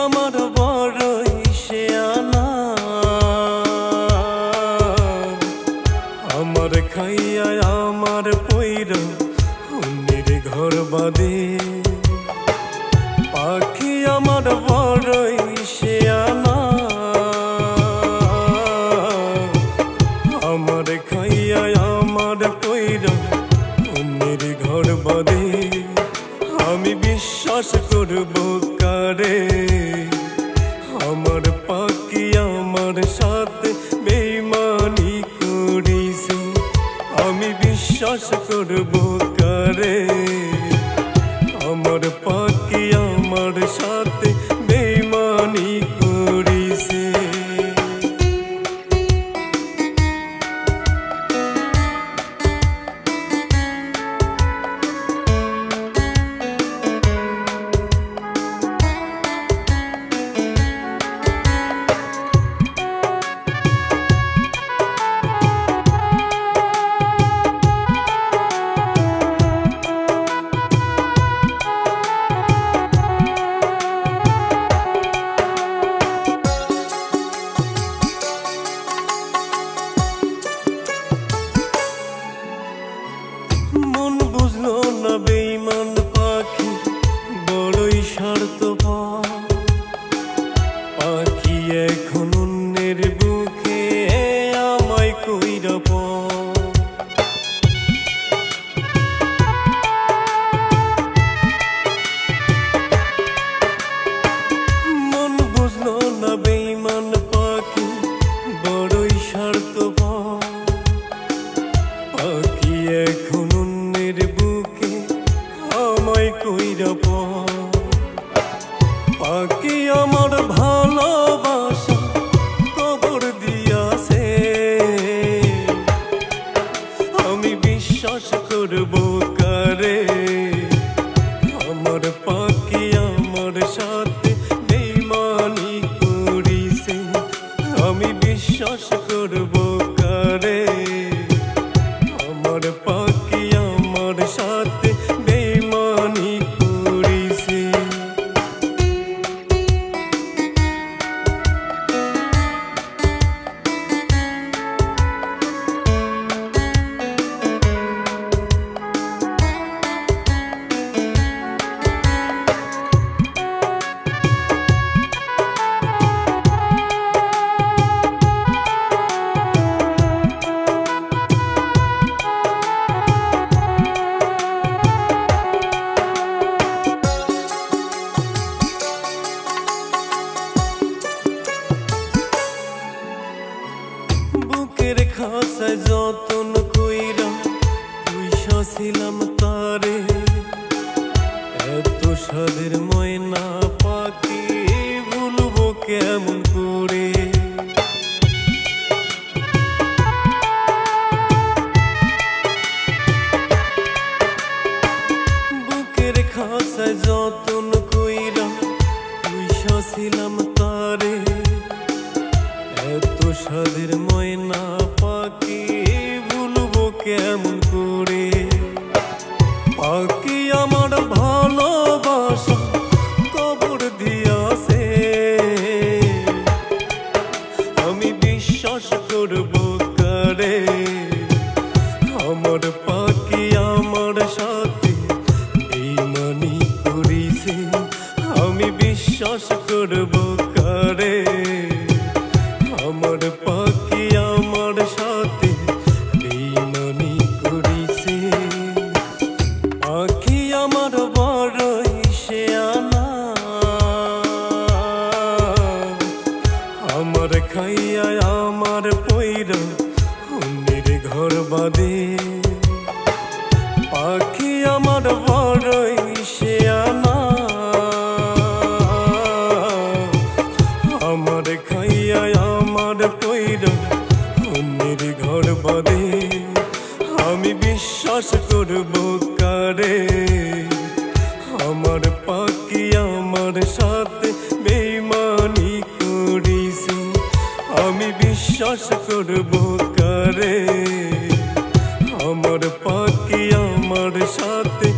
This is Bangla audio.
আমার বড়ই সে আনা আমার খাইয়া আমার পৈর অন্যের ঘর বাদে আমি বিশ্বাস করব কারে? আমার পাখি আমার সাথে বেমানি করিছে। আমি বিশ্বাস করব কারে? আমার পাখি আমার সাথে পাখি এখন অন্যের বুকে আমায় কইরা মন বুঝলো না বেইমান পাখি, বড়ই স্বার্থ পাখি এখন যতন কইরা পয়সা ছিলাম তারে। এত সাদের ময়না পাখি ভুলবো কেমন করে? বুকের খাসায় যতন কইরা পয়সা ছিলাম তারে। এত সাদের ময়না কেমন করে পাখি আমার ভালোবাসা কবর দিয়াছে? আমি বিশ্বাস করব কারে? আমার পাখি আমার সাথে বেইমানি করিছে। আমি বিশ্বাস করব কারে? পাখি আমার বড়ই সে আনা আমার খাইয়া আমার পৈর অন্যের ঘর বাদে পাখি আমার বড়ই সে আনা আমার খাইয়া আমার পৈর অন্যের ঘর বাদে আমি বিশ্বাস করব রে আমার পাখি আমার সাথে বেমানি করিস আমি বিশ্বাস করব কারে। আমার পাখি আমার সাথে